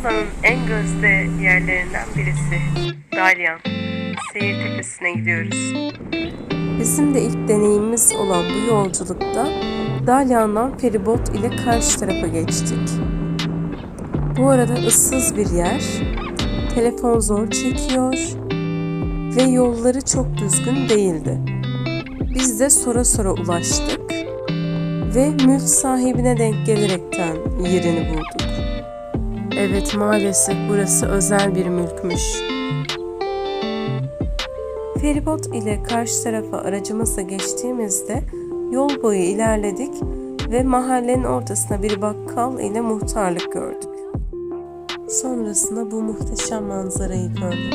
Muğla'nın en gözde yerlerinden birisi. Dalyan. Seyir tepesine gidiyoruz. Bizim de ilk deneyimimiz olan bu yolculukta Dalyan'dan feribot ile karşı tarafa geçtik. Bu arada ıssız bir yer, telefon zor çekiyor ve yolları çok düzgün değildi. Biz de sonra sonra ulaştık ve mülk sahibine denk gelerekten yerini bulduk. Evet maalesef burası özel bir mülkmüş. Feribot ile karşı tarafa aracımızla geçtiğimizde yol boyu ilerledik ve mahallenin ortasına bir bakkal ile muhtarlık gördük. Sonrasında bu muhteşem manzarayı gördük.